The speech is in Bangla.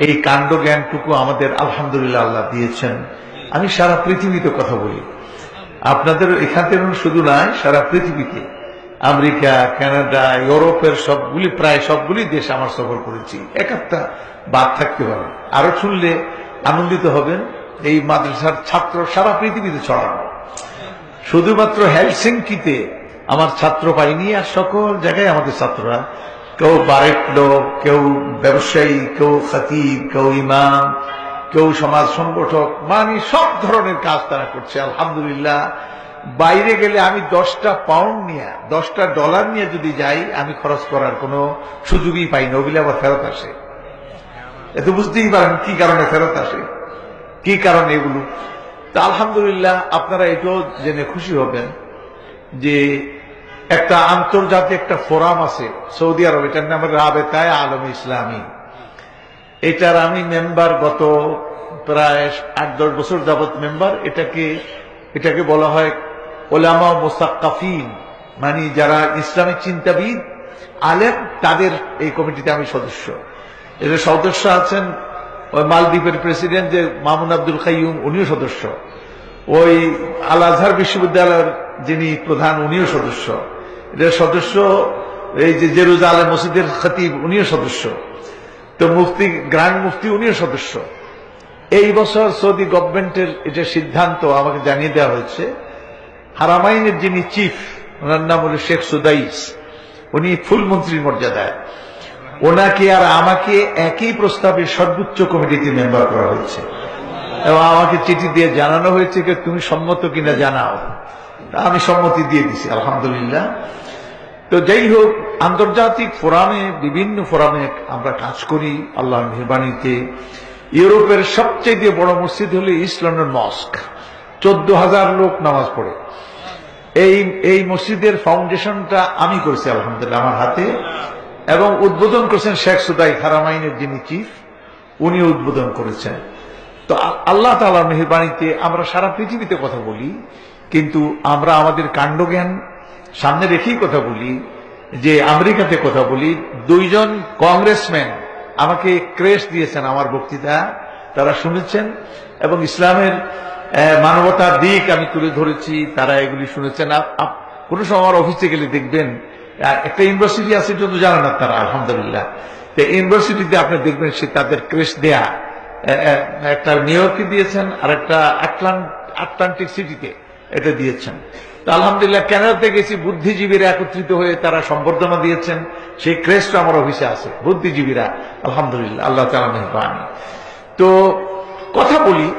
এই কাণ্ড জ্ঞানটুকু আমাদের আলহামদুলিল্লাহ আল্লাহ দিয়েছেন। আমি সারা পৃথিবীতে কথা বলি। আপনাদের এখান থেকে শুধু নয় সারা পৃথিবীতে। আমেরিকা, কানাডা, ইউরোপের সবগুলি, প্রায় সবগুলি দেশ আমার সফর করেছি। এক একটা বাদ থাকতে পারে আরও শুনলে আনন্দিত হবেন, এই মাদ্রাসার ছাত্র সারা পৃথিবীতে ছড়ানো। শুধুমাত্র হেলসিংকিতে আমার ছাত্র পাইনি আর সকল জায়গায় আমাদের ছাত্ররা কেউ বারেট লোক, কেউ ব্যবসায়ী, কেউ খাতিব, কেউ ইমাম, কেউ সমাজ সংগঠক মানে সব ধরনের কাজ তারা করছে, আলহামদুলিল্লাহ। বাইরে গেলে আমি দশটা পাউন্ড নিয়ে, দশটা ডলার নিয়ে যদি যাই, আমি খরচ করার কোনো সুযোগই পাই না ওগুলি আবার ফেরত আসে। এত বুঝতেই পারেন কি কারণে ফেরত আসে, কি কারণে এগুলো। তা আলহামদুলিল্লাহ, আপনারা এটাও জেনে খুশি হবেন যে একটা আন্তর্জাতিক একটা ফোরাম আছে, সৌদি আরব, এটার নাম রাবেতায় আলম ইসলামী। এটার আমি মেম্বার গত প্রায় আট, দশ বছর যাবৎ মেম্বার। এটাকে এটাকে বলা হয় ওলামা মোসাক্কাফিন মানে যারা ইসলামিক চিন্তাবিদ, আলেম, তাদের এই কমিটিতে আমি সদস্য। এদের সদস্য আছেন ওই মালদ্বীপের প্রেসিডেন্ট যে মামুন আব্দুল কাইয়ুম, উনিও সদস্য। ওই আল আজহার বিশ্ববিদ্যালয়ের যিনি প্রধান, উনিও সদস্য। এদের সদস্য, এই যে জেরুজালে মসজিদের খতিব, উনিও সদস্য। তো মুফতি গ্র্যান্ড মুফতি, উনিও সদস্য। এই বছর সৌদি গভর্নমেন্টের এটা সিদ্ধান্ত আমাকে জানিয়ে দেওয়া হয়েছে, হারামাইনের যিনি চিফ, ওনার নাম হল শেখ সুদাইস, উনি ফুল মন্ত্রীর মর্যাদায়। ওনাকে আর আমাকে একই প্রস্তাবে সর্বোচ্চ কমিটিতে মেম্বার করা হয়েছে। এবং আমাকে চিঠি দিয়ে জানানো হয়েছে যে, তুমি সম্মত কিনা জানাও? আমি সম্মতি দিয়ে দিছি, আলহামদুলিল্লাহ। তো যাই হোক আন্তর্জাতিক ফোরামে, বিভিন্ন ফোরামে আমরা কাজ করি আল্লাহ মেহরবানিতে। ইউরোপের সবচেয়ে বড় মসজিদ হলো ইস্ট লন্ডন মস্ক। চোদ্দ হাজার লোক নামাজ পড়ে। এই এই মসজিদের ফাউন্ডেশনটা আমি করেছি, আলহামদুলিল্লাহ, আমার হাতে। এবং উদ্বোধন করেছেন শেখ সুদাই হারামাইনের যিনি চিফ উনি উদ্বোধন করেছেন। তো আল্লাহ তালার মেহরবানিতে আমরা সারা পৃথিবীতে কথা বলি, কিন্তু আমরা আমাদের কাণ্ডজ্ঞান সামনে রেখেই কথা বলি, যে আমেরিকাতে কথা বলি, দুইজন কংগ্রেসম্যান আমাকে ক্রেস দিয়েছেন আমার বক্তৃতা, তারা শুনেছেন, এবং ইসলামের মানবতার দিক আমি তুলে ধরেছি, তারা এগুলি শুনেছেন। কোনো সময় আমার অফিসে গেলে দেখবেন একটা ইউনিভার্সিটি আছে, এটা তো জানেন আপনারা, আলহামদুলিল্লাহ। তো ইউনিভার্সিটিতে আপনি দেখবেন সে তাদের ক্রেস দেয়া। একটা নিউ দিয়েছেন আর একটা আটলান্ট আটলান্টিক সিটিতে। এটা দিয়েছেন। তো আলহামদুলিল্লাহ ক্যানাডাতে গেছি, বুদ্ধিজীবীরা একত্রিত হয়ে তারা সম্বর্ধনা দিয়েছেন। সেই ক্রেস্ট আমার অফিসে আছে, বুদ্ধিজীবীরা। আলহামদুলিল্লাহ, আল্লাহ তালা মেহরবানি। তো কথা বলি